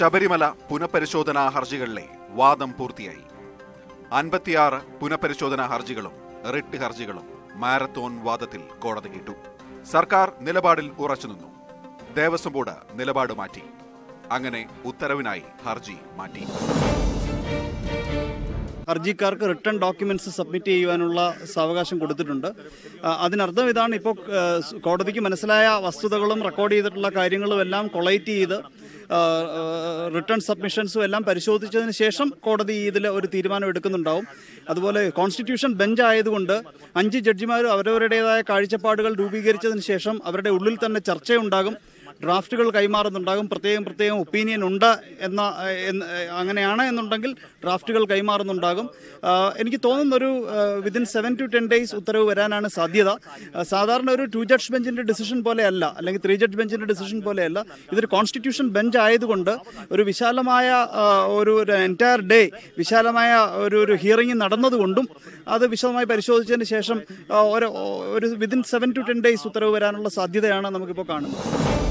ശബരിമല പുനഃപരിശോധനാ ഹർജികളിലെ വാദം പൂർത്തിയായി. അൻപത്തിയാറ് പുനഃപരിശോധനാ ഹർജികളും റിട്ട് ഹർജികളും മാരത്തോൺ വാദത്തിൽ കോടതി കേട്ടു സർക്കാർ നിലപാടിൽ ഉറച്ചുനിന്നു ദേവസ്വം ബോർഡ് നിലപാട് മാറ്റി. അങ്ങനെ ഉത്തരവിനായി ഹർജി മാറ്റി. ഹർജിക്കാർക്ക് റിട്ടേൺ ഡോക്യുമെന്റ്സ് സബ്മിറ്റ് ചെയ്യുവാനുള്ള സാവകാശം കൊടുത്തിട്ടുണ്ട്. അതിനർത്ഥം ഇതാണ് ഇപ്പോൾ കോടതിക്ക് മനസ്സിലായ വസ്തുതകളും റെക്കോർഡ് ചെയ്തിട്ടുള്ള കാര്യങ്ങളും എല്ലാം കൊളൈറ്റ് ചെയ്ത് റിട്ടേൺ സബ്മിഷൻസും എല്ലാം പരിശോധിച്ചതിന് ശേഷം കോടതി ഇതിൽ ഒരു തീരുമാനം എടുക്കുന്നുണ്ടാവും. അതുപോലെ കോൺസ്റ്റിറ്റ്യൂഷൻ ബെഞ്ച് ആയതുകൊണ്ട് അഞ്ച് ജഡ്ജിമാർ അവരവരുടേതായ കാഴ്ചപ്പാടുകൾ രൂപീകരിച്ചതിന് ശേഷം അവരുടെ ഉള്ളിൽ തന്നെ ചർച്ചയുണ്ടാകും. ഡ്രാഫ്റ്റുകൾ കൈമാറുന്നുണ്ടാകും. പ്രത്യേകം പ്രത്യേകം ഒപ്പീനിയൻ ഉണ്ട് എന്ന അങ്ങനെയാണ് എന്നുണ്ടെങ്കിൽ ഡ്രാഫ്റ്റുകൾ കൈമാറുന്നുണ്ടാകും. എനിക്ക് തോന്നുന്ന ഒരു within seven to ten days ഉത്തരവ് വരാനാണ് സാധ്യത. സാധാരണ ഒരു ടു ജഡ്ജ് ബെഞ്ചിന്റെ ഡിസിഷൻ പോലെയല്ല അല്ലെങ്കിൽ ത്രീ ജഡ്ജ് ബെഞ്ചിന്റെ ഡിസിഷൻ പോലെയല്ല. ഇതൊരു കോൺസ്റ്റിറ്റ്യൂഷൻ ബെഞ്ച് ആയതുകൊണ്ട് ഒരു വിശാലമായ ഒരു എന്റയർ ഡേ വിശാലമായ ഒരു ഒരു ഹിയറിംഗ് നടന്നതുകൊണ്ടും അത് വിശദമായി പരിശോധിച്ചതിന് ശേഷം ഒരു ഒരു within seven to ten days ഉത്തരവ് വരാനുള്ള സാധ്യതയാണ് നമുക്കിപ്പോൾ കാണുന്നത്.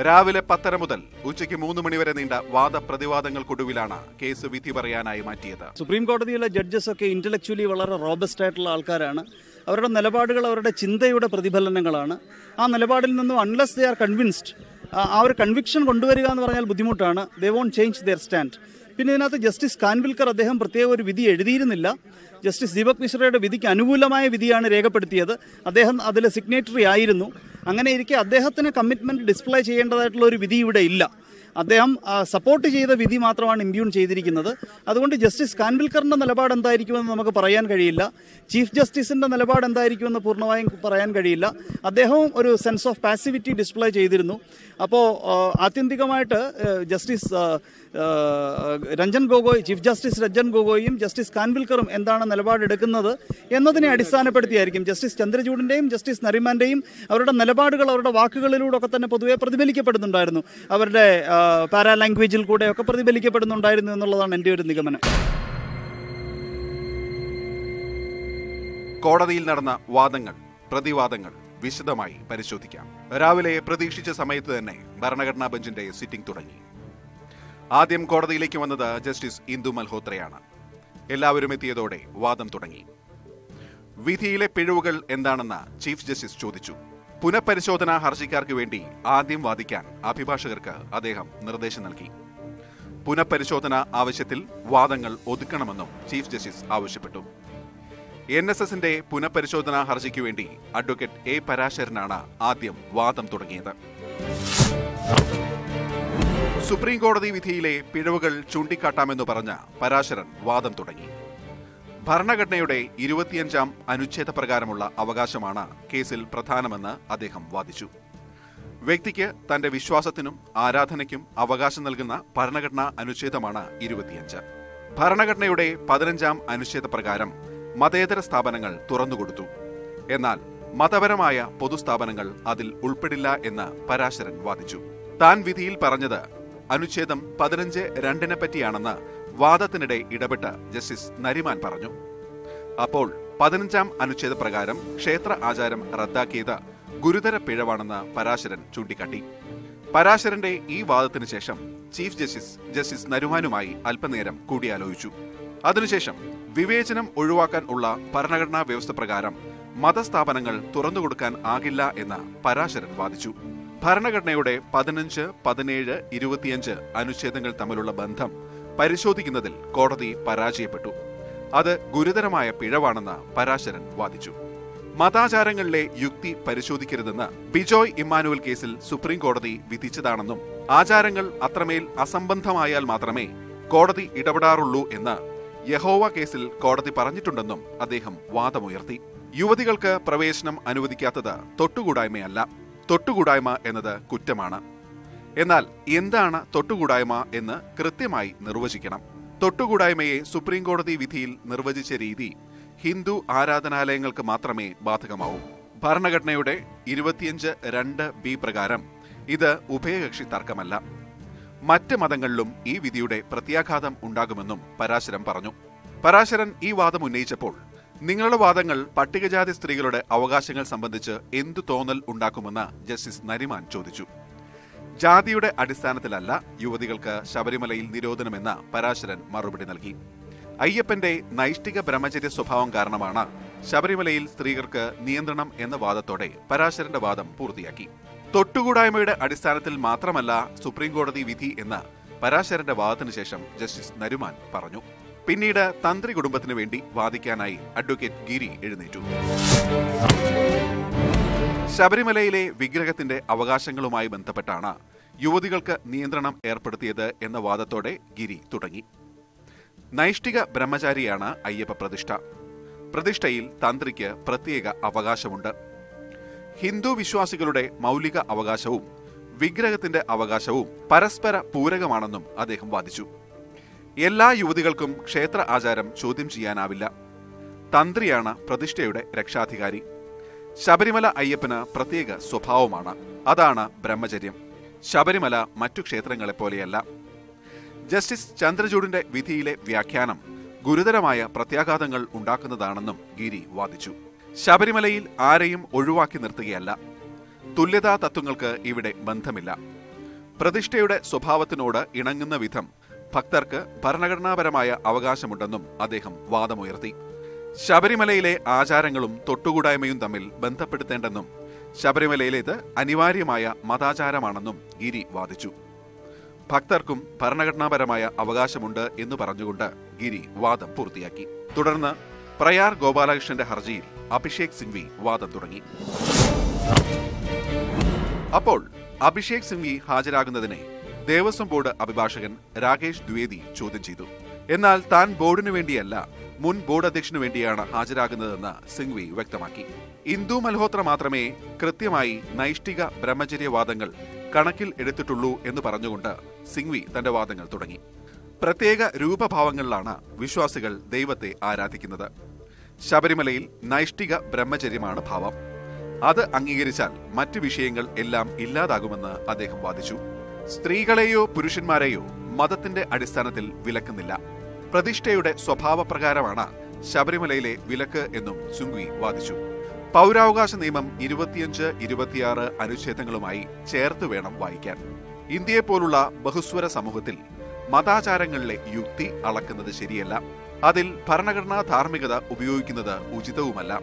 രാവിലെ പത്തര മുതൽ ഉച്ചയ്ക്ക് മൂന്ന് മണിവരെ നീണ്ട വാദപ്രതിവാദങ്ങൾക്കൊടുവിലാണ് കേസ് വിധി പറയാനായി മാറ്റിയത്. സുപ്രീം കോടതിയിലെ ജഡ്ജസ് ഒക്കെ ഇന്റലക്ച്വലി വളരെ റോബസ്റ്റ് ആയിട്ടുള്ള ആൾക്കാരാണ്. അവരുടെ നിലപാടുകൾ അവരുടെ ചിന്തയുടെ പ്രതിഫലനങ്ങളാണ്. ആ നിലപാടിൽ നിന്നും അൺലെസ് ദേ ആർ കൺവിൻസ്ഡ് ആ ഒരു കൺവിക്ഷൻ കൊണ്ടുവരിക എന്ന് പറഞ്ഞാൽ ബുദ്ധിമുട്ടാണ്. They won't change their stand പിന്നെ ഇതിനകത്ത് ജസ്റ്റിസ് കാൻവിൽക്കർ അദ്ദേഹം പ്രത്യേക ഒരു വിധി എഴുതിയിരുന്നില്ല. ജസ്റ്റിസ് ദീപക് മിശ്രയുടെ വിധിക്ക് അനുകൂലമായ വിധിയാണ് രേഖപ്പെടുത്തിയത്. അദ്ദേഹം അതിൽ സിഗ്നേറ്ററി ആയിരുന്നു. അങ്ങനെ ഇരിക്കെ അദ്ദേഹത്തിന് കമ്മിറ്റ്മെന്റ് ഡിസ്പ്ലേ ചെയ്യേണ്ടതായിട്ടുള്ള ഒരു വിധി ഇവിടെ ഇല്ല. അദ്ദേഹം സപ്പോർട്ട് ചെയ്ത വിധി മാത്രമാണ് ഇമ്പ്യൂൺ ചെയ്തിരിക്കുന്നത്. അതുകൊണ്ട് ജസ്റ്റിസ് കാൻവിൽക്കറിന്റെ നിലപാട് എന്തായിരിക്കുമെന്ന് നമുക്ക് പറയാൻ കഴിയില്ല. ചീഫ് ജസ്റ്റിസിന്റെ നിലപാട് എന്തായിരിക്കുമെന്ന് പൂർണമായും പറയാൻ കഴിയില്ല. അദ്ദേഹവും ഒരു സെൻസ് ഓഫ് പാസിവിറ്റി ഡിസ്പ്ലേ ചെയ്തിരുന്നു. അപ്പോൾ ആത്യന്തികമായിട്ട് justice Ranjan Gogoi chief justice Ranjan ഗൊഗോയും justice കാൻവിൽക്കറും എന്താണ് നിലപാടെടുക്കുന്നത് എന്നതിനെ അടിസ്ഥാനപ്പെടുത്തിയായിരിക്കും. ജസ്റ്റിസ് ചന്ദ്രചൂഡിന്റെയും ജസ്റ്റിസ് നരിമാന്റെയും അവരുടെ നിലപാടുകൾ അവരുടെ വാക്കുകളിലൂടെ ഒക്കെ തന്നെ പൊതുവെ പ്രതിഫലിക്കപ്പെടുന്നുണ്ടായിരുന്നു. അവരുടെ പാരാ ലാംഗ്വേജിൽ കൂടെ ഒക്കെ പ്രതിഫലിക്കപ്പെടുന്നുണ്ടായിരുന്നു എന്നുള്ളതാണ് എന്റെ ഒരു നിഗമനം. കോടതിയിൽ നടന്ന വാദങ്ങൾ പ്രതിവാദങ്ങൾ വിശദമായി പരിശോധിക്കാം. രാവിലെ പ്രതീക്ഷിച്ച സമയത്ത് തന്നെ ഭരണഘടനാ ബെഞ്ചിന്റെ സിറ്റിംഗ് തുടങ്ങി. ആദ്യം കോടതിയിലേക്ക് വന്നത് ജസ്റ്റിസ് ഇന്ദു മൽഹോത്രയാണ്. എല്ലാവരും എത്തിയതോടെ വാദം തുടങ്ങി. വിധിയിലെ പിഴവുകൾ എന്താണെന്ന് ചീഫ് ജസ്റ്റിസ് ചോദിച്ചു. പുനഃപരിശോധനാ ഹർജിക്കാർക്ക് വേണ്ടി ആദ്യം വാദിക്കാൻ അഭിഭാഷകർക്ക് അദ്ദേഹം നിർദ്ദേശം നൽകി. പുനഃപരിശോധന ആവശ്യത്തിൽ വാദങ്ങൾ ഒതുക്കണമെന്നും ചീഫ് ജസ്റ്റിസ് ആവശ്യപ്പെട്ടു. എൻ എസ് എസിന്റെ പുനഃപരിശോധനാ ഹർജിക്ക് വേണ്ടി അഡ്വക്കേറ്റ് എ പരാശരനാണ് ആദ്യം വാദം തുടങ്ങിയത്. സുപ്രീം കോടതി വിധിയിലെ പിഴവുകൾ ചൂണ്ടിക്കാട്ടാമെന്ന് പറഞ്ഞ പരാശരൻ വാദം തുടങ്ങി. ഭരണഘടനയുടെ ഇരുപത്തിയഞ്ചാം അനുച്ഛേദ പ്രകാരമുള്ള അവകാശമാണ് കേസിൽ പ്രധാനമെന്ന് അദ്ദേഹം വാദിച്ചു. വ്യക്തിക്ക് തന്റെ വിശ്വാസത്തിനും ആരാധനയ്ക്കും അവകാശം നൽകുന്ന ഭരണഘടനാ അനുച്ഛേദമാണ് ഇരുപത്തിയഞ്ച്. ഭരണഘടനയുടെ പതിനഞ്ചാം അനുച്ഛേദ പ്രകാരം മതേതര സ്ഥാപനങ്ങൾ തുറന്നുകൊടുത്തു. എന്നാൽ മതപരമായ പൊതുസ്ഥാപനങ്ങൾ അതിൽ ഉൾപ്പെടില്ല എന്ന് പരാശരൻ വാദിച്ചു. താൻ വിധിയിൽ പറഞ്ഞത് അനുച്ഛേദം പതിനഞ്ച് രണ്ടിനെ പറ്റിയാണെന്ന് വാദത്തിനിടെ ഇടപെട്ട് ജസ്റ്റിസ് നരിമാൻ പറഞ്ഞു അപ്പോൾ പതിനഞ്ചാം അനുച്ഛേദ പ്രകാരം ക്ഷേത്ര ആചാരം റദ്ദാക്കിയത് ഗുരുതര പിഴവാണെന്ന് പരാശരൻ ചൂണ്ടിക്കാട്ടി. പരാശരന്റെ ഈ വാദത്തിന് ശേഷം ചീഫ് ജസ്റ്റിസ് ജസ്റ്റിസ് നരുമാനുമായി അല്പനേരം കൂടിയാലോചിച്ചു. അതിനുശേഷം വിവേചനം ഒഴിവാക്കാൻ ഉള്ള ഭരണഘടനാ വ്യവസ്ഥ പ്രകാരം മതസ്ഥാപനങ്ങൾ തുറന്നുകൊടുക്കാൻ ആകില്ല എന്ന് പരാശരൻ വാദിച്ചു. ഭരണഘടനയുടെ പതിനഞ്ച് പതിനേഴ് ഇരുപത്തിയഞ്ച് അനുച്ഛേദങ്ങൾ തമ്മിലുള്ള ബന്ധം പരിശോധിക്കുന്നതിൽ കോടതി പരാജയപ്പെട്ടു. അത് ഗുരുതരമായ പിഴവാണെന്ന് പരാശരൻ വാദിച്ചു. മതാചാരങ്ങളിലെ യുക്തി പരിശോധിക്കരുതെന്ന് ബിജോയ് ഇമ്മാനുവൽ കേസിൽ സുപ്രീം കോടതി വിധിച്ചതാണെന്നും ആചാരങ്ങൾ അത്രമേൽ അസംബന്ധമായാൽ മാത്രമേ കോടതി ഇടപെടാറുള്ളൂ എന്ന് യഹോവ കേസിൽ കോടതി പറഞ്ഞിട്ടുണ്ടെന്നും അദ്ദേഹം വാദമുയർത്തി. യുവതികൾക്ക് പ്രവേശനം അനുവദിക്കാത്തത് തൊട്ടുകൂടായ്മയല്ല. തൊട്ടുകൂടായ്മ എന്നത് കുറ്റമാണ്. എന്നാൽ എന്താണ് തൊട്ടുകൂടായ്മ എന്ന് കൃത്യമായി നിർവചിക്കണം. തൊട്ടുകൂടായ്മയെ സുപ്രീം കോടതി വിധിയിൽ നിർവചിച്ച രീതി ഹിന്ദു ആരാധനാലയങ്ങൾക്ക് മാത്രമേ ബാധകമാവൂ. ഭരണഘടനയുടെ ഇരുപത്തിയഞ്ച് രണ്ട് ബി പ്രകാരം ഇത് ഉഭയകക്ഷി തർക്കമല്ല. മറ്റ് മതങ്ങളിലും ഈ വിധിയുടെ പ്രത്യാഘാതം ഉണ്ടാകുമെന്നും പരാശരൻ പറഞ്ഞു. പരാശരൻ ഈ വാദം ഉന്നയിച്ചപ്പോൾ നിങ്ങളുടെ വാദങ്ങൾ പട്ടികജാതി സ്ത്രീകളുടെ അവകാശങ്ങൾ സംബന്ധിച്ച് എന്തു തോന്നൽ ഉണ്ടാക്കുമെന്ന് ജസ്റ്റിസ് നരിമാൻ ചോദിച്ചു. ജാതിയുടെ അടിസ്ഥാനത്തിലല്ല യുവതികൾക്ക് ശബരിമലയിൽ നിരോധനമെന്ന് പരാശരൻ മറുപടി നൽകി. അയ്യപ്പന്റെ നൈഷ്ഠിക ബ്രഹ്മചര്യ സ്വഭാവം കാരണമാണ് ശബരിമലയിൽ സ്ത്രീകൾക്ക് നിയന്ത്രണം എന്ന വാദത്തോടെ പരാശരന്റെ വാദം പൂർത്തിയാക്കി. തൊട്ടുകൂടായ്മയുടെ അടിസ്ഥാനത്തിൽ മാത്രമല്ല സുപ്രീംകോടതി വിധി എന്ന് പരാശരന്റെ വാദത്തിനു ശേഷം ജസ്റ്റിസ് നരുമാൻ പറഞ്ഞു. പിന്നീട് തന്ത്രി കുടുംബത്തിനു വേണ്ടി വാദിക്കാനായി അഡ്വക്കേറ്റ് ഗിരി എഴുന്നേറ്റു. ശബരിമലയിലെ വിഗ്രഹത്തിന്റെ അവകാശങ്ങളുമായി ബന്ധപ്പെട്ടാണ് യുവതികൾക്ക് നിയന്ത്രണം ഏർപ്പെടുത്തിയത് എന്ന വാദത്തോടെ ഗിരി തുടങ്ങി. നൈഷ്ഠിക ബ്രഹ്മചാരിയാണ് അയ്യപ്പ പ്രതിഷ്ഠ. പ്രതിഷ്ഠയിൽ തന്ത്രിക്ക് പ്രത്യേക അവകാശമുണ്ട്. ഹിന്ദു വിശ്വാസികളുടെ മൗലിക അവകാശവും വിഗ്രഹത്തിന്റെ അവകാശവും പരസ്പര പൂരകമാണെന്നും അദ്ദേഹം വാദിച്ചു. എല്ലാ യുവതികൾക്കും ക്ഷേത്ര ആചാരം ചോദ്യം ചെയ്യാനാവില്ല. തന്ത്രിയാണ് പ്രതിഷ്ഠയുടെ രക്ഷാധികാരി. ശബരിമല അയ്യപ്പന് പ്രത്യേക സ്വഭാവമാണ്. അതാണ് ബ്രഹ്മചര്യം. ശബരിമല മറ്റു ക്ഷേത്രങ്ങളെ പോലെയല്ല. ജസ്റ്റിസ് ചന്ദ്രചൂഡിന്റെ വിധിയിലെ വ്യാഖ്യാനം ഗുരുതരമായ പ്രത്യാഘാതങ്ങൾ ഉണ്ടാക്കുന്നതാണെന്നും ഗിരി വാദിച്ചു. ശബരിമലയിൽ ആരെയും ഒഴിവാക്കി നിർത്തുകയല്ല. തുല്യതാ തത്വങ്ങൾക്ക് ഇവിടെ ബന്ധമില്ല. പ്രതിഷ്ഠയുടെ സ്വഭാവത്തിനോട് ഇണങ്ങുന്ന വിധം ഭക്തർക്ക് ഭരണഘടനാപരമായ അവകാശമുണ്ടെന്നും അദ്ദേഹം വാദമുയർത്തി. ശബരിമലയിലെ ആചാരങ്ങളും തൊട്ടുകൂടായ്മയും തമ്മിൽ ബന്ധപ്പെടുത്തേണ്ടെന്നും ശബരിമലയിലേത് അനിവാര്യമായ മതാചാരമാണെന്നും ഗിരി വാദിച്ചു. ഭക്തർക്കും ഭരണഘടനാപരമായ അവകാശമുണ്ട് എന്ന് പറഞ്ഞുകൊണ്ട് ഗിരി വാദം പൂർത്തിയാക്കി. തുടർന്ന് പ്രയാർ ഗോപാലകൃഷ്ണന്റെ ഹർജിയിൽ അഭിഷേക് സിംഗ്വി വാദം തുടങ്ങി. അപ്പോൾ അഭിഷേക് സിംഗ്വി ഹാജരാകുന്നതിനെ ദേവസ്വം ബോർഡ് അഭിഭാഷകൻ രാകേഷ് ദ്വേദി ചോദ്യം ചെയ്തു. എന്നാൽ താൻ ബോർഡിനു വേണ്ടിയല്ല മുൻ ബോർഡ് അധ്യക്ഷനു വേണ്ടിയാണ് ഹാജരാകുന്നതെന്ന് സിംഗ്വി വ്യക്തമാക്കി. ഇന്ദു മൽഹോത്ര മാത്രമേ കൃത്യമായി നൈഷ്ഠിക ബ്രഹ്മചര്യവാദങ്ങൾ കണക്കിൽ എടുത്തിട്ടുള്ളൂ എന്ന് പറഞ്ഞുകൊണ്ട് സിംഗ്വി തന്റെ വാദങ്ങൾ തുടങ്ങി. പ്രത്യേക രൂപഭാവങ്ങളിലാണ് വിശ്വാസികൾ ദൈവത്തെ ആരാധിക്കുന്നത്. ശബരിമലയിൽ നൈഷ്ഠിക ബ്രഹ്മചര്യമാണ് ഭാവം. അത് അംഗീകരിച്ചാൽ മറ്റ് വിഷയങ്ങൾ എല്ലാം ഇല്ലാതാകുമെന്ന് അദ്ദേഹം വാദിച്ചു. സ്ത്രീകളെയോ പുരുഷന്മാരെയോ മതത്തിന്റെ അടിസ്ഥാനത്തിൽ വിലക്കുന്നില്ല. പ്രതിഷ്ഠയുടെ സ്വഭാവപ്രകാരമാണ് ശബരിമലയിലെ വിലക്ക് എന്നും സുങ്വി വാദിച്ചു. പൗരാവകാശ നിയമം ഇരുപത്തിയഞ്ച് ഇരുപത്തിയാറ് അനുച്ഛേദങ്ങളുമായി ചേർത്ത് വേണം വായിക്കാൻ. ഇന്ത്യയെപ്പോലുള്ള ബഹുസ്വര സമൂഹത്തിൽ മതാചാരങ്ങളിലെ യുക്തി അളക്കുന്നത് ശരിയല്ല. അതിൽ ഭരണഘടനാ ധാർമ്മികത ഉപയോഗിക്കുന്നത് ഉചിതവുമല്ല.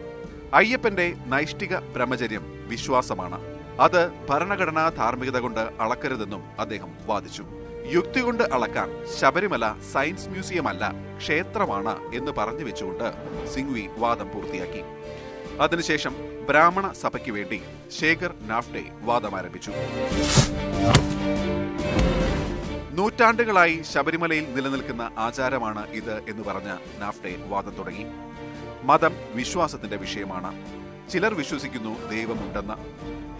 അയ്യപ്പന്റെ നൈഷ്ഠിക ബ്രഹ്മചര്യം വിശ്വാസമാണ്. അത് ഭരണഘടനാ ധാർമ്മികത കൊണ്ട് അളക്കരുതെന്നും അദ്ദേഹം വാദിച്ചു. യുക്തി കൊണ്ട് അളക്കാൻ ശബരിമല സയൻസ് മ്യൂസിയം അല്ല ക്ഷേത്രമാണ് എന്ന് പറഞ്ഞു വെച്ചുകൊണ്ട് സിംഗ്വി വാദം പൂർത്തിയാക്കി. അതിനുശേഷം ബ്രാഹ്മണ സഭയ്ക്ക് വേണ്ടി ശേഖർ നാഫ്ഡെ വാദം ആരംഭിച്ചു. നൂറ്റാണ്ടുകളായി ശബരിമലയിൽ നിലനിൽക്കുന്ന ആചാരമാണ് ഇത് എന്ന് പറഞ്ഞ നാഫ്ഡെ വാദം തുടങ്ങി. മതം വിശ്വാസത്തിന്റെ വിഷയമാണ്. ചിലർ വിശ്വസിക്കുന്നു ദൈവമുണ്ടെന്ന്.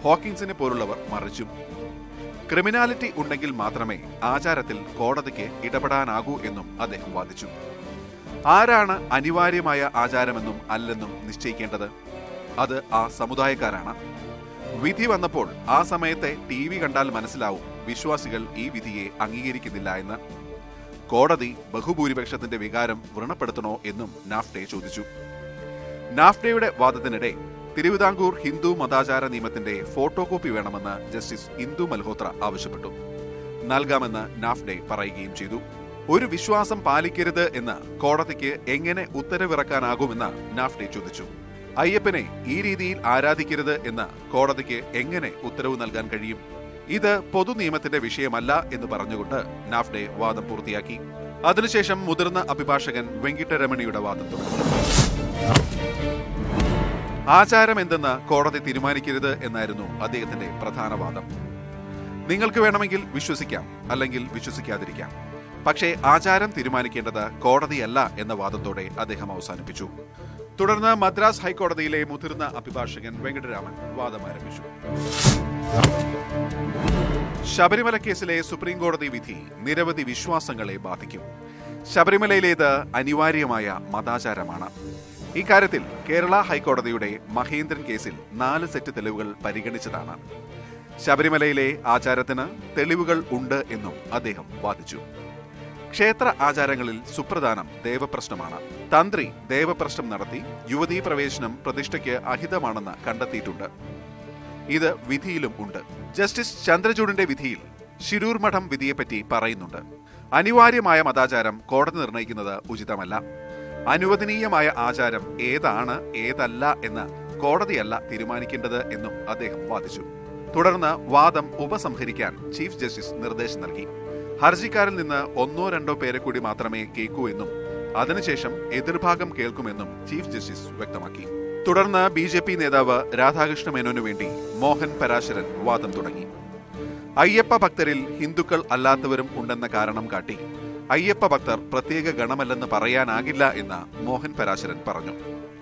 ഹോക്കിൻസിനെ പോലുള്ളവർ മറിച്ചും. ക്രിമിനാലിറ്റി ഉണ്ടെങ്കിൽ മാത്രമേ ആചാരത്തിൽ കോടതിക്ക് ഇടപെടാനാകൂ എന്നും അദ്ദേഹം വാദിച്ചു. ആരാണ് അനിവാര്യമായ ആചാരമെന്നും അല്ലെന്നും നിശ്ചയിക്കേണ്ടത്? അത് ആ സമുദായക്കാരാണ്. വിധി വന്നപ്പോൾ ആ സമയത്തെ ടി വി കണ്ടാൽ മനസ്സിലാവും വിശ്വാസികൾ ഈ വിധിയെ അംഗീകരിക്കുന്നില്ല എന്ന്. കോടതി ബഹുഭൂരിപക്ഷത്തിന്റെ വികാരം വ്രണപ്പെടുത്തണോ എന്നും നാഫ്ഡെ ചോദിച്ചു. നാഫ്ഡെയുടെ വാദത്തിനിടെ തിരുവിതാംകൂർ ഹിന്ദു മതാചാര നിയമത്തിന്റെ ഫോട്ടോ കോപ്പി വേണമെന്ന് ജസ്റ്റിസ് ഇന്ദു മൽഹോത്ര ആവശ്യപ്പെട്ടു. നൽകാമെന്ന് നാഫ്ഡെ പറയുകയും ചെയ്തു. ഒരു വിശ്വാസം പാലിക്കരുത് എന്ന് കോടതിക്ക് എങ്ങനെ ഉത്തരവിറക്കാനാകുമെന്ന് നാഫ്ഡെ ചോദിച്ചു. അയ്യപ്പനെ ഈ രീതിയിൽ ആരാധിക്കരുത് എന്ന് കോടതിക്ക് എങ്ങനെ ഉത്തരവ് നൽകാൻ കഴിയും? ഇത് പൊതു നിയമത്തിന്റെ വിഷയമല്ല എന്ന് പറഞ്ഞുകൊണ്ട് നാഫ്ഡെ വാദം പൂർത്തിയാക്കി. അതിനുശേഷം മുതിർന്ന അഭിഭാഷകൻ വെങ്കിട്ടരമണിയുടെ വാദം തുടങ്ങി. ആചാരം എന്തെന്ന് കോടതി തീരുമാനിക്കരുത് എന്നായിരുന്നു അദ്ദേഹത്തിന്റെ പ്രധാന വാദം. നിങ്ങൾക്ക് വേണമെങ്കിൽ വിശ്വസിക്കാം അല്ലെങ്കിൽ വിശ്വസിക്കാതിരിക്കാം. പക്ഷേ ആചാരം തീരുമാനിക്കേണ്ടത് കോടതിയല്ല എന്ന വാദത്തോടെ അദ്ദേഹം അവസാനിപ്പിച്ചു. തുടർന്ന് മദ്രാസ് ഹൈക്കോടതിയിലെ മുതിർന്ന അഭിഭാഷകൻ വെങ്കടരാമൻ വാദം ആരംഭിച്ചു. ശബരിമല കേസിലെ സുപ്രീം കോടതി വിധി നിരവധി വിശ്വാസങ്ങളെ ബാധിക്കും. ശബരിമലയിലേത് അനിവാര്യമായ മതാചാരമാണ്. ഇക്കാര്യത്തിൽ കേരള ഹൈക്കോടതിയുടെ മഹേന്ദ്രൻ കേസിൽ നാല് സെറ്റ് തെളിവുകൾ പരിഗണിച്ചതാണ്. ശബരിമലയിലെ ആചാരത്തിന് തെളിവുകൾ ഉണ്ട് എന്നും അദ്ദേഹം വാദിച്ചു. ക്ഷേത്ര ആചാരങ്ങളിൽ സുപ്രധാനം ദേവപ്രശ്നമാണ്. തന്ത്രി ദേവപ്രശ്നം നടത്തി യുവതീ പ്രവേശനം പ്രതിഷ്ഠയ്ക്ക് അഹിതമാണെന്ന് കണ്ടെത്തിയിട്ടുണ്ട്. ഇത് വിധിയിലും ഉണ്ട്. ജസ്റ്റിസ് ചന്ദ്രചൂഡിന്റെ വിധിയിൽ ശിരൂർ മഠം വിധിയെപ്പറ്റി പറയുന്നുണ്ട്. അനിവാര്യമായ മതാചാരം കോടതി നിർണയിക്കുന്നത് ഉചിതമല്ല. അനുവദനീയമായ ആചാരം ഏതാണ് ഏതല്ല എന്ന് കോടതിയല്ല തീരുമാനിക്കേണ്ടത് എന്നും അദ്ദേഹം വാദിച്ചു. തുടർന്ന് വാദം ഉപസംഹരിക്കാൻ ചീഫ് ജസ്റ്റിസ് നിർദ്ദേശം നൽകി. ഹർജിക്കാരിൽ നിന്ന് ഒന്നോ രണ്ടോ പേരെ കൂടി മാത്രമേ കേൾക്കൂ എന്നും അതിനുശേഷം എതിർഭാഗം കേൾക്കുമെന്നും ചീഫ് ജസ്റ്റിസ് വ്യക്തമാക്കി. തുടർന്ന് ബി ജെ പി നേതാവ് രാധാകൃഷ്ണ മേനോനു വേണ്ടി മോഹൻ പരാശരൻ വാദം തുടങ്ങി. അയ്യപ്പ ഭക്തരിൽ ഹിന്ദുക്കൾ അല്ലാത്തവരും ഉണ്ടെന്ന കാരണം കാട്ടി അയ്യപ്പ ഭക്തർ പ്രത്യേക ഗണമല്ലെന്ന് പറയാനാകില്ല എന്ന് മോഹൻ പരാശരൻ പറഞ്ഞു.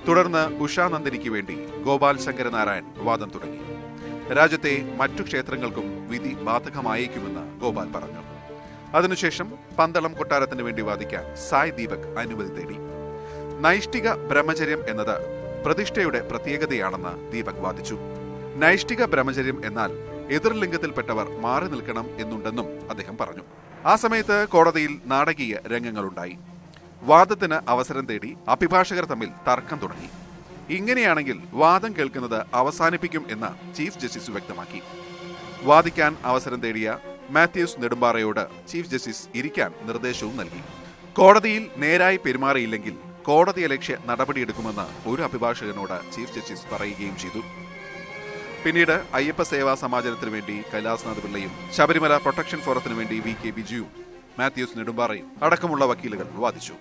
തുടർന്ന് ഉഷാനന്ദിനിക്ക് വേണ്ടി ഗോപാൽ ശങ്കരനാരായൺ വാദം തുടങ്ങി. രാജ്യത്തെ മറ്റു ക്ഷേത്രങ്ങൾക്കും വിധി ബാധകമായേക്കുമെന്ന് ഗോപാൽ പറഞ്ഞു. അതിനുശേഷം പന്തളം കൊട്ടാരത്തിന് വേണ്ടി വാദിക്കാൻ സായ് ദീപക് അനുമതി തേടി. നൈഷ്ഠിക ബ്രഹ്മചര്യം എന്നത് പ്രതിഷ്ഠയുടെ പ്രത്യേകതയാണെന്ന് ദീപക് വാദിച്ചു. നൈഷ്ഠിക ബ്രഹ്മചര്യം എന്നാൽ എതിർലിംഗത്തിൽപ്പെട്ടവർ മാറി നിൽക്കണം എന്നുണ്ടെന്നും അദ്ദേഹം പറഞ്ഞു. ആ സമയത്ത് കോടതിയിൽ നാടകീയ രംഗങ്ങളുണ്ടായി. വാദത്തിന് അവസരം തേടി അഭിഭാഷകർ തമ്മിൽ തർക്കം തുടങ്ങി. ഇങ്ങനെയാണെങ്കിൽ വാദം കേൾക്കുന്നത് അവസാനിപ്പിക്കും എന്ന് ചീഫ് ജസ്റ്റിസ് വ്യക്തമാക്കി. വാദിക്കാൻ അവസരം തേടിയ മാത്യൂസ് നെടുമ്പാറയോട് ചീഫ് ജസ്റ്റിസ് ഇരിക്കാൻ നിർദ്ദേശവും നൽകി. കോടതിയിൽ നേരായി പെരുമാറിയില്ലെങ്കിൽ കോടതിയലക്ഷ്യ നടപടിയെടുക്കുമെന്ന് ഒരു അഭിഭാഷകനോട് ചീഫ് ജസ്റ്റിസ് പറയുകയും ചെയ്തു. പിന്നീട് അയ്യപ്പ സേവാ സമാജനത്തിനു വേണ്ടി കൈലാസ്നാഥ് പിള്ളയും ശബരിമല പ്രൊട്ടക്ഷൻ ഫോറത്തിനു വേണ്ടി വി കെ ബിജുവും മാത്യൂസ് നെടുമ്പാറയും അടക്കമുള്ള വക്കീലുകൾ വാദിച്ചു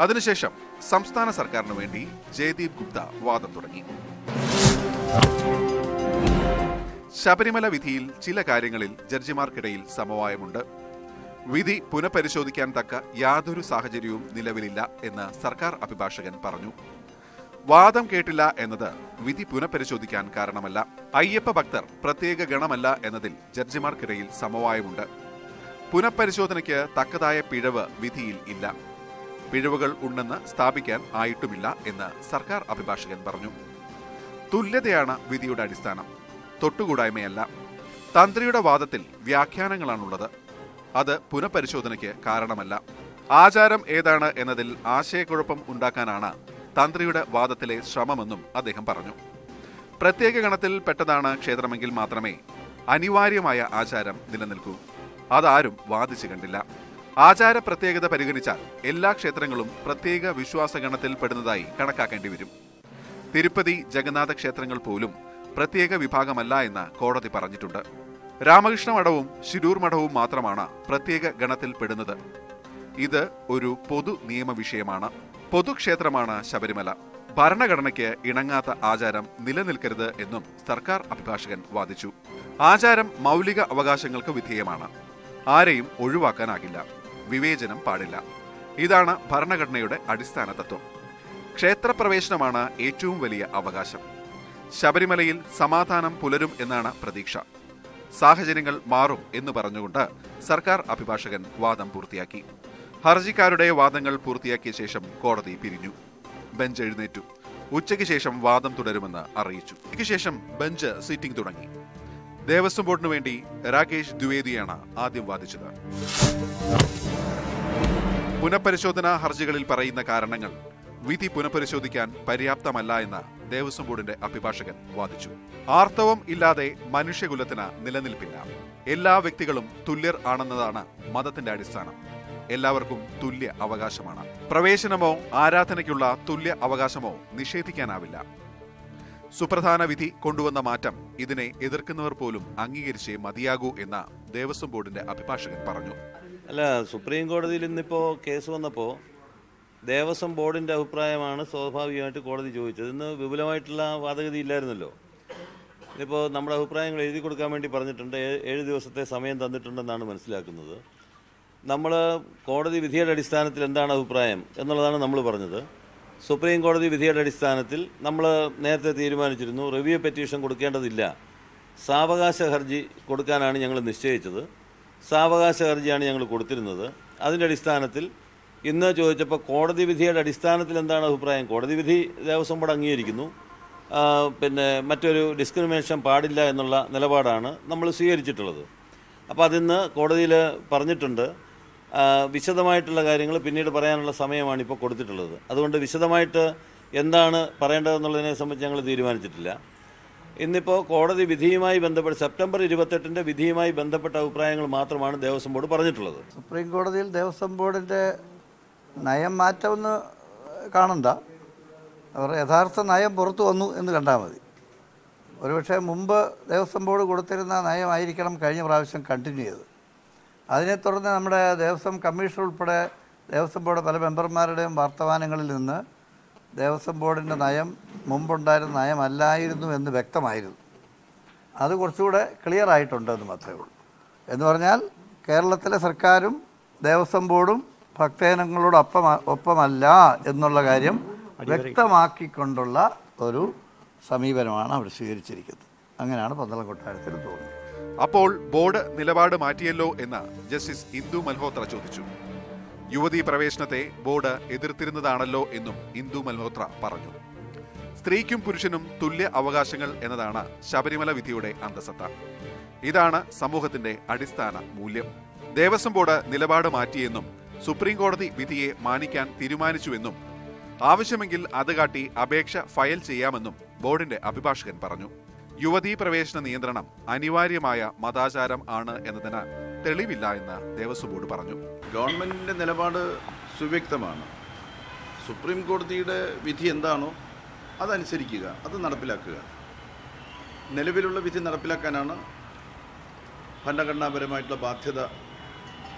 അതിനുശേഷം സംസ്ഥാന സർക്കാരിനു വേണ്ടി ജയദീപ് ഗുപ്ത വാദം തുടങ്ങി. ശബരിമല വിധിയിൽ ചില കാര്യങ്ങളിൽ ജഡ്ജിമാർക്കിടയിൽ സമവായമുണ്ട്. വിധി പുനഃപരിശോധിക്കാൻ തക്ക യാതൊരു സാഹചര്യവും നിലവിലില്ല എന്ന് സർക്കാർ അഭിഭാഷകൻ പറഞ്ഞു. വാദം കേട്ടില്ല എന്നത് വിധി പുനഃപരിശോധിക്കാൻ കാരണമല്ല. അയ്യപ്പ ഭക്തർ പ്രത്യേക ഗണമല്ല എന്നതിൽ ജഡ്ജിമാർക്കിടയിൽ സമവായമുണ്ട്. പുനഃപരിശോധനയ്ക്ക് തക്കതായ പിഴവ് വിധിയിൽ ഇല്ല. പിഴവുകൾ ഉണ്ടെന്ന് സ്ഥാപിക്കാൻ ആയിട്ടുമില്ല എന്ന് സർക്കാർ അഭിഭാഷകൻ പറഞ്ഞു. തുല്യതയാണ് വിധിയുടെ അടിസ്ഥാനം. തൊട്ടുകൂടായ്മയല്ല. തന്ത്രിയുടെ വാദത്തിൽ വ്യാഖ്യാനങ്ങളാണുള്ളത്. അത് പുനഃപരിശോധനയ്ക്ക് കാരണമല്ല. ആചാരം ഏതാണ് എന്നതിൽ ആശയക്കുഴപ്പം ഉണ്ടാക്കാനാണ് തന്ത്രിയുടെ വാദത്തിലെ ശ്രമമെന്നും അദ്ദേഹം പറഞ്ഞു. പ്രത്യേക ഗണത്തിൽ പെട്ടതാണ് ക്ഷേത്രമെങ്കിൽ മാത്രമേ അനിവാര്യമായ ആചാരം നിലനിൽക്കൂ. അതാരും വാദിച്ചു കണ്ടില്ല. ആചാര പ്രത്യേകത പരിഗണിച്ചാൽ എല്ലാ ക്ഷേത്രങ്ങളും പ്രത്യേക വിശ്വാസ ഗണത്തിൽ പെടുന്നതായി കണക്കാക്കേണ്ടി വരും. തിരുപ്പതി ജഗന്നാഥ ക്ഷേത്രങ്ങൾ പോലും പ്രത്യേക വിഭാഗമല്ല എന്ന് കോടതി പറഞ്ഞിട്ടുണ്ട്. രാമകൃഷ്ണ മഠവും ശിരൂർ മഠവും മാത്രമാണ് പ്രത്യേക ഗണത്തിൽ പെടുന്നത്. ഇത് ഒരു പൊതു നിയമ വിഷയമാണ്. പൊതുക്ഷേത്രമാണ് ശബരിമല. ഭരണഘടനയ്ക്ക് ഇണങ്ങാത്ത ആചാരം നിലനിൽക്കരുത് എന്നും സർക്കാർ അഭിഭാഷകൻ വാദിച്ചു. ആചാരം മൗലിക അവകാശങ്ങൾക്ക് വിധേയമാണ്. ആരെയും ഒഴിവാക്കാനാകില്ല. വിവേചനം പാടില്ല. ഇതാണ് ഭരണഘടനയുടെ അടിസ്ഥാന തത്വം. ക്ഷേത്രപ്രവേശനമാണ് ഏറ്റവും വലിയ അവകാശം. ശബരിമലയിൽ സമാധാനം പുലരും എന്നാണ് പ്രതീക്ഷ. സാഹചര്യങ്ങൾ മാറും എന്ന് പറഞ്ഞുകൊണ്ട് സർക്കാർ അഭിഭാഷകൻ വാദം പൂർത്തിയാക്കി. ഹർജിക്കാരുടെ വാദങ്ങൾ പൂർത്തിയാക്കിയ ശേഷം കോടതി പിരിഞ്ഞു. ബെഞ്ച് എഴുന്നേറ്റു. ഉച്ചയ്ക്ക് ശേഷം വാദം തുടരുമെന്ന് അറിയിച്ചു. ഉച്ചയ്ക്ക് ശേഷം ബെഞ്ച് സിറ്റിംഗ് തുടങ്ങി. ദേവസ്വം ബോർഡിനു വേണ്ടി രാകേഷ് ദ്വിവേദിയാണ് ആദ്യം വാദിച്ചത്. പുനഃപരിശോധനാ ഹർജികളിൽ പറയുന്ന കാരണങ്ങൾ വിധി പുനഃപരിശോധിക്കാൻ പര്യാപ്തമല്ല എന്ന് ദേവസ്വം ബോർഡിന്റെ അഭിഭാഷകൻ വാദിച്ചു. ആർത്തവം ഇല്ലാതെ മനുഷ്യകുലത്തിന് നിലനിൽപ്പില്ല. എല്ലാ വ്യക്തികളും തുല്യർ ആണെന്നതാണ് മതത്തിന്റെ അടിസ്ഥാനം. എല്ലാവർക്കും തുല്യ അവകാശമാണ്. പ്രവേശനമോ ആരാധനയ്ക്കുള്ള തുല്യ അവകാശമോ നിഷേധിക്കാനാവില്ല. സുപ്രധാന വിധി കൊണ്ടുവന്ന മാറ്റം ഇതിനെ എതിർക്കുന്നവർ പോലും അംഗീകരിച്ചേ മതിയാകൂ എന്ന ദേവസ്വം ബോർഡിന്റെ അഭിഭാഷകൻ പറഞ്ഞു. അല്ല സുപ്രീം കോടതിയിൽ ഇന്നിപ്പോൾ കേസ് വന്നപ്പോൾ ദേവസ്വം ബോർഡിന്റെ അഭിപ്രായമാണ് സ്വാഭാവികമായിട്ട് കോടതി ചോദിച്ചത്. ഇന്ന് വിപുലമായിട്ടുള്ള വാദഗതി ഇല്ലായിരുന്നല്ലോ. ഇപ്പോൾ നമ്മുടെ അഭിപ്രായങ്ങൾ എഴുതി കൊടുക്കാൻ വേണ്ടി പറഞ്ഞിട്ടുണ്ട്. ഏഴ് ദിവസത്തെ സമയം തന്നിട്ടുണ്ടെന്നാണ് മനസ്സിലാക്കുന്നത്. നമ്മൾ കോടതി വിധിയുടെ അടിസ്ഥാനത്തിൽ എന്താണ് അഭിപ്രായം എന്നുള്ളതാണ് നമ്മൾ പറഞ്ഞത്. സുപ്രീം കോടതി വിധിയുടെ അടിസ്ഥാനത്തിൽ നമ്മൾ നേരത്തെ തീരുമാനിച്ചിരുന്നു റിവ്യൂ പെറ്റീഷൻ കൊടുക്കേണ്ടതില്ല. സാവകാശ ഹർജി കൊടുക്കാനാണ് ഞങ്ങൾ നിശ്ചയിച്ചത്. സാവകാശ ഹർജിയാണ് ഞങ്ങൾ കൊടുത്തിരുന്നത്. അതിന്റെ അടിസ്ഥാനത്തിൽ ഇന്ന് ചോദിച്ചപ്പോൾ കോടതി വിധിയുടെ അടിസ്ഥാനത്തിൽ എന്താണ് അഭിപ്രായം? കോടതി വിധി ദേവസ്വം ബോർഡ് അംഗീകരിക്കുന്നു. പിന്നെ മറ്റൊരു ഡിസ്ക്രിമിനേഷൻ പാടില്ല എന്നുള്ള നിലപാടാണ് നമ്മൾ സ്വീകരിച്ചിട്ടുള്ളത്. അപ്പോൾ അതിന്ന് കോടതിയിൽ പറഞ്ഞിട്ടുണ്ട് വിശദമായിട്ടുള്ള കാര്യങ്ങൾ പിന്നീട് പറയാനുള്ള സമയമാണ് ഇപ്പോൾ കൊടുത്തിട്ടുള്ളത്. അതുകൊണ്ട് വിശദമായിട്ട് എന്താണ് പറയേണ്ടതെന്നുള്ളതിനെ സംബന്ധിച്ച് ഞങ്ങൾ തീരുമാനിച്ചിട്ടില്ല. ഇന്നിപ്പോൾ കോടതി വിധിയുമായി ബന്ധപ്പെട്ട് സെപ്റ്റംബർ ഇരുപത്തെട്ടിന്റെ വിധിയുമായി ബന്ധപ്പെട്ട അഭിപ്രായങ്ങൾ മാത്രമാണ് ദേവസ്വം ബോർഡ് പറഞ്ഞിട്ടുള്ളത്. സുപ്രീം കോടതിയിൽ ദേവസ്വം ബോർഡിന്റെ നയം മാറ്റമെന്ന് കാണണ്ട. അവർ യഥാർത്ഥ നയം പുറത്തു വന്നു എന്ന് കണ്ടാൽ മതി. ഒരുപക്ഷെ മുമ്പ് ദേവസ്വം ബോർഡ് കൊടുത്തിരുന്ന നയമായിരിക്കണം കഴിഞ്ഞ പ്രാവശ്യം കണ്ടിന്യൂ ചെയ്തത്. അതിനെ തുടർന്ന് നമ്മുടെ ദേവസ്വം കമ്മീഷൻ ഉൾപ്പെടെ ദേവസ്വം ബോർഡ് പല മെമ്പർമാരുടെയും വർത്തമാനങ്ങളിൽ നിന്ന് ദേവസ്വം ബോർഡിന്റെ നയം മുമ്പുണ്ടായിരുന്ന നയമല്ലായിരുന്നു എന്ന് വ്യക്തമായിരുന്നു. അത് കുറച്ചുകൂടെ ക്ലിയർ ആയിട്ടുണ്ട് എന്ന് മാത്രമേ ഉള്ളൂ. എന്ന് പറഞ്ഞാൽ കേരളത്തിലെ സർക്കാരും ദേവസ്വം ബോർഡും ഭക്തജനങ്ങളോടൊപ്പം ഒപ്പമല്ല എന്നുള്ള കാര്യം വ്യക്തമാക്കിക്കൊണ്ടുള്ള ഒരു സമീപനമാണ് അവർ സ്വീകരിച്ചിരിക്കുന്നത്. അങ്ങനെയാണ് പന്തളം കൊട്ടാരത്തിൽ തോന്നുന്നത് അപ്പോൾ ബോർഡ് നിലപാട് മാറ്റിയല്ലോ എന്ന് ജസ്റ്റിസ് ഇന്ദു മൽഹോത്ര ചോദിച്ചു. യുവതീ പ്രവേശനത്തെ ബോർഡ് എതിർത്തിരുന്നതാണല്ലോ എന്നും ഇന്ദു മൽഹോത്ര പറഞ്ഞു. സ്ത്രീക്കും പുരുഷനും തുല്യ അവകാശങ്ങൾ എന്നതാണ് ശബരിമല വിധിയുടെ അന്തസത്ത. ഇതാണ് സമൂഹത്തിന്റെ അടിസ്ഥാന മൂല്യം. ദേവസ്വം ബോർഡ് നിലപാട് മാറ്റിയെന്നും സുപ്രീം കോടതി വിധിയെ മാനിക്കാൻ തീരുമാനിച്ചുവെന്നും ആവശ്യമെങ്കിൽ അത് കാട്ടി അപേക്ഷ ഫയൽ ചെയ്യാമെന്നും ബോർഡിന്റെ അഭിഭാഷകൻ പറഞ്ഞു. യുവതീ പ്രവേശന നിയന്ത്രണം അനിവാര്യമായ മതാചാരം ആണ് എന്നതിന് തെളിവില്ല എന്ന് ദേവസ്വം ബോർഡ് പറഞ്ഞു. ഗവൺമെന്റിന്റെ നിലപാട് സുവ്യക്തമാണ്. സുപ്രീം കോടതിയുടെ വിധി എന്താണോ അതനുസരിക്കുക അത് നടപ്പിലാക്കുക. നിലവിലുള്ള വിധി നടപ്പിലാക്കാനാണ് ഭരണഘടനാപരമായിട്ടുള്ള ബാധ്യത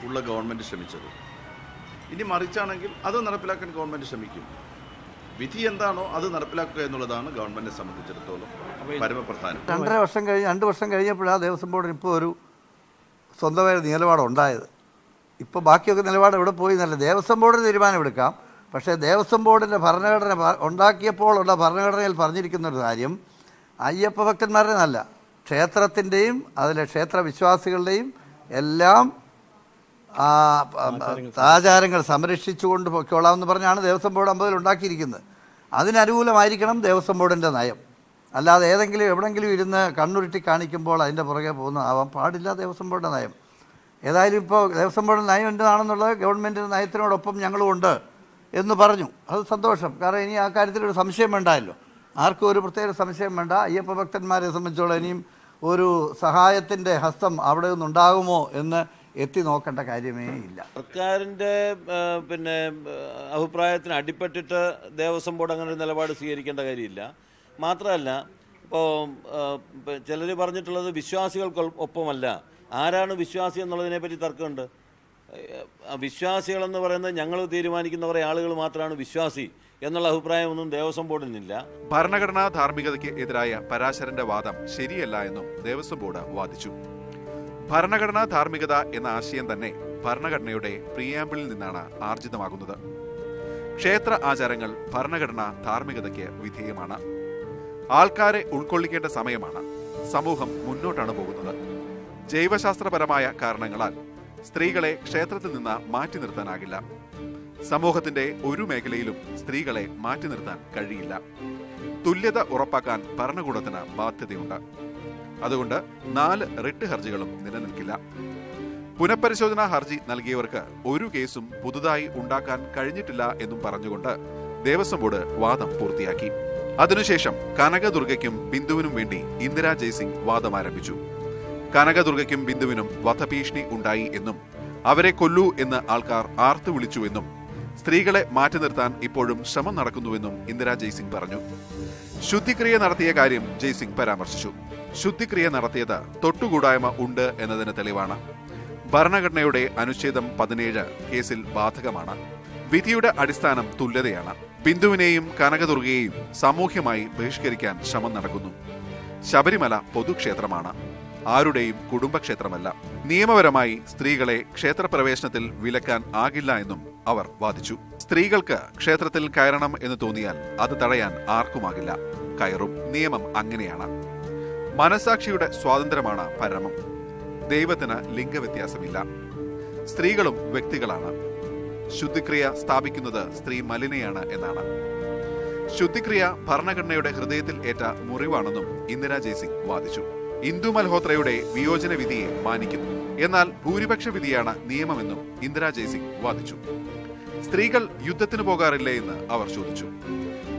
ഉള്ള ഗവൺമെന്റ് ശ്രമിച്ചത്. ഇനി മറിച്ചാണെങ്കിൽ അത് നടപ്പിലാക്കാൻ ഗവൺമെന്റ് ശ്രമിക്കും. വിധി എന്താണോ അത് നടപ്പിലാക്കുക എന്നുള്ളതാണ് ഗവൺമെന്റിനെ സംബന്ധിച്ചിടത്തോളം പരമപ്രധാനം. രണ്ടര വർഷം കഴിഞ്ഞ് രണ്ട് വർഷം കഴിഞ്ഞപ്പോഴാണ് ദേവസ്വം ബോർഡിന് ഇപ്പോൾ ഒരു സ്വന്തമായ നിലപാടുണ്ടായത്. നിലപാട് ഇപ്പോൾ ബാക്കിയൊക്കെ നിലപാട് എവിടെ പോയി എന്നല്ല ദേവസ്വം ബോർഡിന് തീരുമാനം എടുക്കാം. പക്ഷേ ദേവസ്വം ബോർഡിന്റെ ഭരണഘടന ഉണ്ടാക്കിയപ്പോഴുള്ള ഉണ്ടാക്കിയപ്പോൾ ഉള്ള ഭരണഘടനയിൽ പറഞ്ഞിരിക്കുന്ന ഒരു കാര്യം അയ്യപ്പ ഭക്തന്മാരുടെ നല്ല ക്ഷേത്രത്തിന്റെയും അതിലെ ക്ഷേത്ര വിശ്വാസികളുടെയും എല്ലാം ആ, ആചാരങ്ങൾ സംരക്ഷിച്ചുകൊണ്ട് പൊയ്ക്കോളാമെന്ന് പറഞ്ഞാണ് ദേവസ്വം ബോർഡ് അമ്പതിൽ ഉണ്ടാക്കിയിരിക്കുന്നത്. അതിനനുകൂലമായിരിക്കണം ദേവസ്വം ബോർഡിന്റെ നയം. അല്ലാതെ ഏതെങ്കിലും എവിടെങ്കിലും ഇരുന്ന് കണ്ണുരുട്ടി കാണിക്കുമ്പോൾ അതിന്റെ പുറകെ പോകുന്ന ആവാൻ പാടില്ല ദേവസ്വം ബോർഡിന്റെ നയം. ഏതായാലും ഇപ്പോൾ ദേവസ്വം ബോർഡിന്റെ നയം എന്താണെന്നുള്ളത് ഗവൺമെന്റിന്റെ നയത്തിനോടൊപ്പം ഞങ്ങളുമുണ്ട് എന്ന് പറഞ്ഞു. അത് സന്തോഷം. കാരണം ഇനി ആ കാര്യത്തിൽ ഒരു സംശയം വേണ്ടായല്ലോ. ആർക്കും ഒരു പ്രത്യേക സംശയം വേണ്ട. അയ്യപ്പ ഭക്തന്മാരെ സംബന്ധിച്ചോളം ഇനിയും ഒരു സഹായത്തിന്റെ ഹസ്തം അവിടെ നിന്നുണ്ടാകുമോ എന്ന് എത്തി നോക്കേണ്ട കാര്യമേ ഇല്ല. സർക്കാരിന്റെ പിന്നെ അഭിപ്രായത്തിന് അടിപ്പെട്ടിട്ട് ദേവസ്വം ബോർഡ് അങ്ങനെ ഒരു നിലപാട് സ്വീകരിക്കേണ്ട കാര്യമില്ല. മാത്രമല്ല ഇപ്പോൾ ചിലർ പറഞ്ഞിട്ടുള്ളത് വിശ്വാസികൾക്ക് ഒപ്പമല്ല. ആരാണ് വിശ്വാസി എന്നുള്ളതിനെ പറ്റി തർക്കമുണ്ട്. വിശ്വാസികളെന്ന് പറയുന്നത് ഞങ്ങൾ തീരുമാനിക്കുന്ന കുറേ ആളുകൾ മാത്രമാണ് വിശ്വാസി എന്നുള്ള അഭിപ്രായമൊന്നും ദേവസ്വം ബോർഡിനില്ല ഭരണഘടനാ ധാർമ്മികതയ്ക്ക് എതിരായ പരാശരന്റെ വാദം ശരിയല്ല എന്നും ദേവസ്വം ബോർഡ് വാദിച്ചു. ഭരണഘടനാ ധാർമ്മികത എന്ന ആശയം തന്നെ ഭരണഘടനയുടെ പ്രിയാമ്പിളിൽ നിന്നാണ് ആർജിതമാകുന്നത്. ക്ഷേത്ര ആചാരങ്ങൾ ഭരണഘടനാ ധാർമ്മികതയ്ക്ക് വിധേയമാണ്. ആൾക്കാരെ ഉൾക്കൊള്ളിക്കേണ്ട സമയമാണ്. സമൂഹം മുന്നോട്ടാണ് പോകുന്നത്. ജൈവശാസ്ത്രപരമായ കാരണങ്ങളാൽ സ്ത്രീകളെ ക്ഷേത്രത്തിൽ നിന്ന് മാറ്റി നിർത്താനാകില്ല. സമൂഹത്തിന്റെ ഒരു മേഖലയിലും സ്ത്രീകളെ മാറ്റി നിർത്താൻ കഴിയില്ല. തുല്യത ഉറപ്പാക്കാൻ ഭരണകൂടത്തിന് ബാധ്യതയുണ്ട്. അതുകൊണ്ട് നാല് റിട്ട് ഹർജികളും നിലനിൽക്കില്ല. പുനഃപരിശോധനാ ഹർജി നൽകിയവർക്ക് ഒരു കേസും പുതുതായി ഉണ്ടാക്കാൻ കഴിഞ്ഞിട്ടില്ല എന്നും പറഞ്ഞുകൊണ്ട് ദേവസ്വം ബോർഡ് വാദം പൂർത്തിയാക്കി. അതിനുശേഷം കനകദുർഗയ്ക്കും ബിന്ദുവിനും വേണ്ടി ഇന്ദിരാ ജയ്സിംഗ് വാദം ആരംഭിച്ചു. കനകദുർഗയ്ക്കും ബിന്ദുവിനും വധഭീഷണി ഉണ്ടായി എന്നും അവരെ കൊല്ലൂ എന്ന് ആൾക്കാർ ആർത്തു വിളിച്ചുവെന്നും സ്ത്രീകളെ മാറ്റി നിർത്താൻ ഇപ്പോഴും ശ്രമം നടക്കുന്നുവെന്നും ഇന്ദിരാ ജയ്സിംഗ് പറഞ്ഞു. ശുദ്ധിക്രിയ നടത്തിയ കാര്യം ജയ്സിംഗ് പരാമർശിച്ചു. ശുദ്ധിക്രിയ നടത്തിയത് തൊട്ടുകൂടായ്മ ഉണ്ട് എന്നതിന് തെളിവാണ്. ഭരണഘടനയുടെ അനുച്ഛേദം പതിനേഴ് കേസിൽ ബാധകമാണ്. വിധിയുടെ അടിസ്ഥാനം തുല്യതയാണ്. ബിന്ദുവിനെയും കനകദുർഗയെയും സാമൂഹ്യമായി ബഹിഷ്കരിക്കാൻ ശ്രമം നടക്കുന്നു. ശബരിമല പൊതുക്ഷേത്രമാണ്. ആരുടെയും കുടുംബക്ഷേത്രമല്ല. നിയമപരമായി സ്ത്രീകളെ ക്ഷേത്രപ്രവേശനത്തിൽ വിലക്കാൻ ആകില്ല എന്നും അവർ വാദിച്ചു. സ്ത്രീകൾക്ക് ക്ഷേത്രത്തിൽ കയറണം എന്ന് തോന്നിയാൽ അത് തടയാൻ ആർക്കുമാകില്ല. കയറും നിയമം അങ്ങനെയാണ്. മനസാക്ഷിയുടെ സ്വാതന്ത്ര്യമാണ് പരമം ദൈവത്തിന് ലിംഗവ്യത്യാസമില്ല. സ്ത്രീകളും വ്യക്തികളാണ്. ശുദ്ധിക്രിയ സ്ഥാപിക്കുന്നത് സ്ത്രീ മലിനയാണ് എന്നാണ്. ശുദ്ധിക്രിയ ഭരണഘടനയുടെ ഹൃദയത്തിൽ ഏറ്റ മുറിവാണെന്നും ഇന്ദിരാ ജയ്സിംഗ് വാദിച്ചു. ഇന്ദു മൽഹോത്രയുടെ വിയോജന വിധിയെ മാനിക്കുന്നു. എന്നാൽ ഭൂരിപക്ഷ വിധിയാണ് നിയമമെന്നും ഇന്ദിരാ ജയ്സിംഗ് വാദിച്ചു. സ്ത്രീകൾ യുദ്ധത്തിന് പോകാറില്ലേ എന്ന് അവർ ചോദിച്ചു.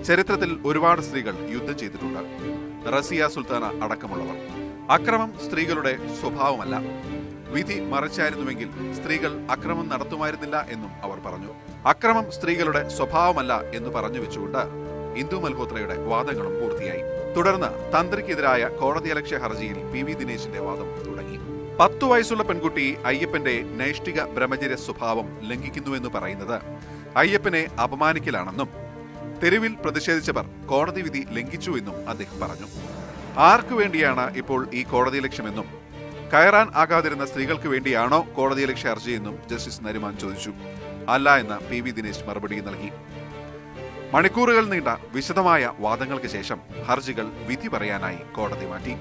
ചരിത്രത്തിൽ ഒരുപാട് സ്ത്രീകൾ യുദ്ധം ചെയ്തിട്ടുണ്ട്. റസിയ സുൽത്താന അടക്കമുള്ളവർ. അക്രമം സ്ത്രീകളുടെ സ്വഭാവമല്ല. വിധി മറിച്ചായിരുന്നുവെങ്കിൽ സ്ത്രീകൾ അക്രമം നടത്തുമായിരുന്നില്ല എന്നും അവർ പറഞ്ഞു. അക്രമം സ്ത്രീകളുടെ സ്വഭാവമല്ല എന്ന് പറഞ്ഞു വെച്ചുകൊണ്ട് ഇന്ദു മൽഹോത്രയുടെ വാദങ്ങളും പൂർത്തിയായി. തുടർന്ന് തന്ത്രിക്കെതിരായ കോടതിയലക്ഷ്യ ഹർജിയിൽ പി വി ദിനേശിന്റെ വാദം പത്തു വയസ്സുള്ള പെൺകുട്ടി അയ്യപ്പന്റെ നൈഷ്ഠിക ബ്രഹ്മചര്യ സ്വഭാവം ലംഘിക്കുന്നുവെന്ന് പറയുന്നത് അയ്യപ്പനെ അപമാനിക്കലാണെന്നും തെരുവിൽ പ്രതിഷേധിച്ചവർ കോടതി വിധി ലംഘിച്ചുവെന്നും അദ്ദേഹം പറഞ്ഞു. ആർക്കു വേണ്ടിയാണ് ഇപ്പോൾ ഈ കോടതി ലക്ഷ്യമെന്നും കയറാൻ ആകാതിരുന്ന സ്ത്രീകൾക്ക് വേണ്ടിയാണോ കോടതി ലക്ഷ്യ ഹർജിയെന്നും ജസ്റ്റിസ് നരിമാൻ ചോദിച്ചു. അല്ല എന്ന് പി വി ദിനേശ് മറുപടി നൽകി. മണിക്കൂറുകൾ നീണ്ട വിശദമായ വാദങ്ങൾക്ക് ശേഷം ഹർജികൾ വിധി പറയാനായി കോടതി മാറ്റി.